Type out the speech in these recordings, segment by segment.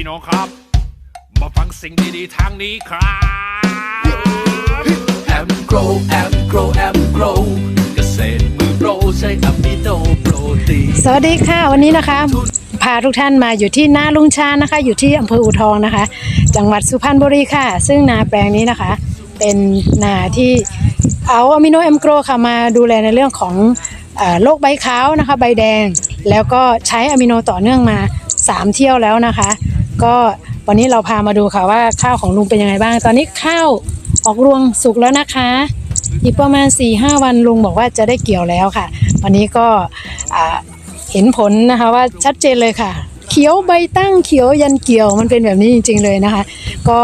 พี่น้องครับ มาฟังสิ่งดีๆทางนี้ครับแอมโกรแอมโกรแอมโกรเกษตรมือโปรใช้อะมิโนโปรตีนสวัสดีค่ะ วันนี้นะคะ พาทุกท่านมาอยู่ที่นาลุงชานะคะ อยู่ที่อำเภออูทองนะคะ จังหวัดสุพรรณบุรีค่ะ ซึ่งนาแปลงนี้นะคะ เป็นนาที่เอาอะมิโนแอมโกรค่ะมาดูแลในเรื่องของเอ่อโรคใบขาวนะคะ ใบแดง แล้วก็ใช้อะมิโนต่อเนื่องมา 3 เที่ยวแล้วนะคะ ก็วันนี้เราพามาดูค่ะว่าข้าวของลุงเป็นยังไงบ้าง ตอนนี้ข้าวออกรวงสุกแล้วนะคะ อีกประมาณ4-5วันลุงบอกว่าจะได้เกี่ยวแล้วค่ะ วันนี้ก็เห็นผลนะคะว่าชัดเจนเลยค่ะ เขียวใบตั้งเขียวยันเกี่ยวมันเป็นแบบนี้จริง ๆเลยนะคะ ก็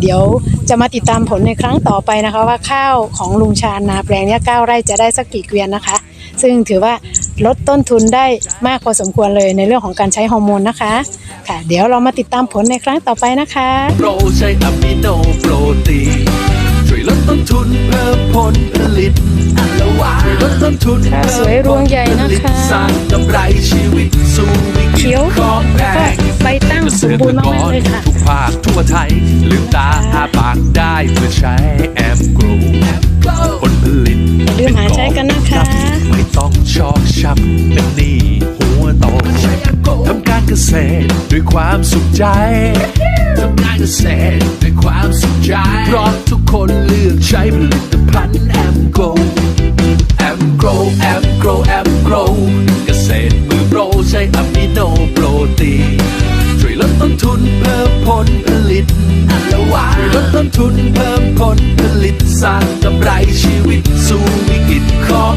เดี๋ยวจะมาติดตามผลในครั้งต่อไปนะคะ ว่าข้าวของลุงชาญนาแปลงเนี้ยเก้าไร่จะได้สักกี่เกวียนนะคะ ซึ่งถือว่า ลดต้นทุนได้มากพอสมควรเลยในเรื่องของการใช้ฮอร์โมนนะคะ ค่ะ เดี๋ยวเรามาติดตามผลในครั้งต่อไปนะคะโปรใช้อะมิโนโปรตีนช่วยลดต้นทุนเพิ่มผลผลิตช่วยลดต้นทุนค่ะสวยรวงใหญ่นะคะสร้างกำไรชีวิตสู่วิกฤเขียวตของแพแล้วก็งใบตั้งสมบูรณ์มากๆเลยค่ะทุกภาคทั่วไทยลืมตาอาปากได้เพื่อใช้แอมกรูผลผลิตอย่าลืมหาใช้กันนะคะไม่ต้อง ชอกช้ำเป็นหนี้หัวโตทำการเกษตรด้วยความสุขใจทำการเกษตรด้วยความสุขใจเพราะทุกคนเลือกใช้ผลิตภัณฑ์แอมโกแอมโกแอมโกแอมโกเกษตรมือโปรใช้อะมิโนโปรตีนช่วยลดต้นทุนเพิ่มผลผลิตช่วยลดต้นทุนเพิ่มผลผลิตสร้างกำไรชีวิตสู่วิกฤตขอ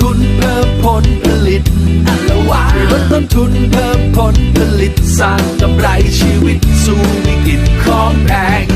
ทุนเพิ่มผลผลิตช่วยลดต้นทุนเพิ่มผลผลิตสร้างกำไรชีวิตสู่วิกฤตของแพง